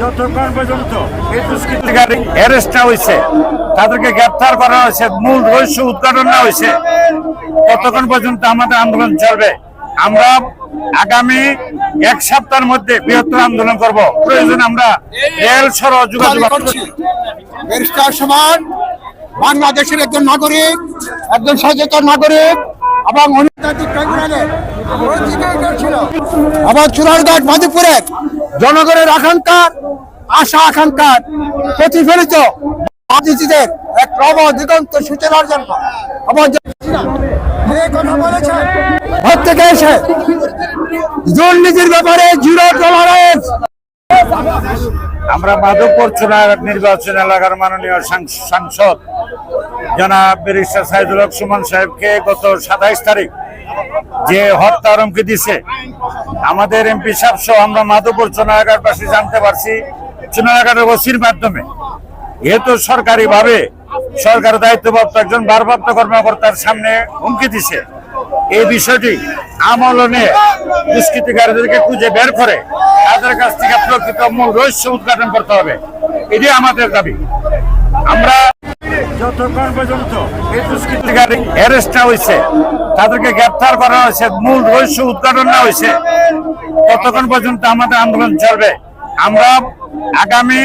যতক্ষণ পর্যন্ত এই দুষ্কৃতিকারী অ্যারেস্টটা হয়েছে তাদেরকে গ্রেপ্তার করা হয়েছে, মূল রহস্য উদ্ঘাটন না হয়েছে ততক্ষণ পর্যন্ত আমাদের আন্দোলন চলবে? আমরা আগামী এক সপ্তাহের মধ্যে বৃহত্তর আন্দোলন করব। প্রয়োজন আমরা রেল সড়ক যোগাযোগ ব্যারিস্টার সমান, বাংলাদেশের একজন নাগরিক, একজন সচেতন নাগরিক এবং অনিতান্ত্রিক ট্রাইব্যুনালে আবার চুরারঘাট মাধুপুরের জনগণের আকাঙ্ক্ষার আশা, আকাঙ্ক্ষার প্রতিফলিত রাজনীতিদের এক প্রবল, দিগন্ত সূচনার জন্য ঘর এসে দুর্নীতির ব্যাপারে আমরা মাধবপুর চুনাঘাট নির্বাচন এলাকার মাননীয় সাংস- সাংসদ জনাব ব্যারিস্টার সাইদুল হক সুমন সাহেবকে গত সাতাইশ তারিখ যে হত্যা হুমকি দিছে, আমাদের এমপি সাহেব সহ আমরা মাধবপুর চুনাঘাট বাসী জানতে পারছি চুনাঘাটের ওসির মাধ্যমে। যেহেতু সরকারিভাবে সরকার দায়িত্বপ্রাপ্ত একজন ভারপ্রাপ্ত কর্মকর্তার সামনে হুমকি দিছে এই বিষয়টি আমলনে দুষ্কৃতিকারীদেরকে খুঁজে বের করে তাদের কাছ থেকে প্রকৃত মূল রহস্য উদ্ঘাটন করতে হবে। এটি আমাদের দাবি। আমরা যতক্ষণ পর্যন্ত এই দুষ্কৃতিকারী অ্যারেস্টটা হয়েছে, তাদেরকে গ্রেপ্তার করা হয়েছে, মূল রহস্য উদ্ঘাটন না হয়েছে, ততক্ষণ পর্যন্ত আমাদের আন্দোলন চলবে। আমরা আগামী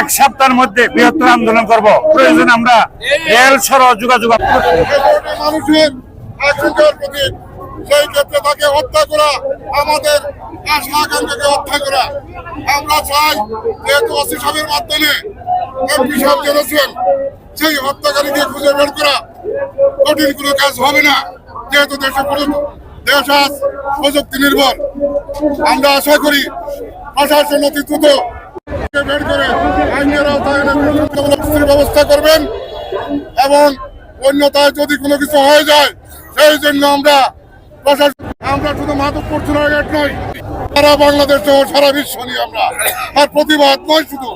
এক সপ্তাহের মধ্যে বৃহত্তর আন্দোলন করব। প্রয়োজন আমরা রেল সড়ক যোগাযোগ প্রতি সেই ক্ষেত্রে তাকে হত্যা করা, আমাদের আশা আকাঙ্ক্ষাকে হত্যা করা। আমরা চাই, যেহেতু ওসি সাহেবের মাধ্যমে এমপি সাহেব সেই হত্যাকারীকে খুঁজে বের করা কঠিন কোনো কাজ হবে না, যেহেতু দেশে দেশ আজ প্রযুক্তি নির্ভর। আমরা আশা করি প্রশাসন অতি দ্রুত বের করে আইনের আওতায় ব্যবস্থা করবেন এবং অন্যথায় যদি কোনো কিছু হয়ে যায় সেই জন্য আমরা আমরা শুধু মাধবপুর চুনাঘাট নই, সারা বাংলাদেশ সহ সারা বিশ্ব নিয়ে আমরা। আর প্রতিবাদ নয় শুধু,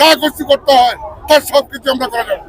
যা কিছু করতে হয়, তার সবকিছু আমরা করা যাব।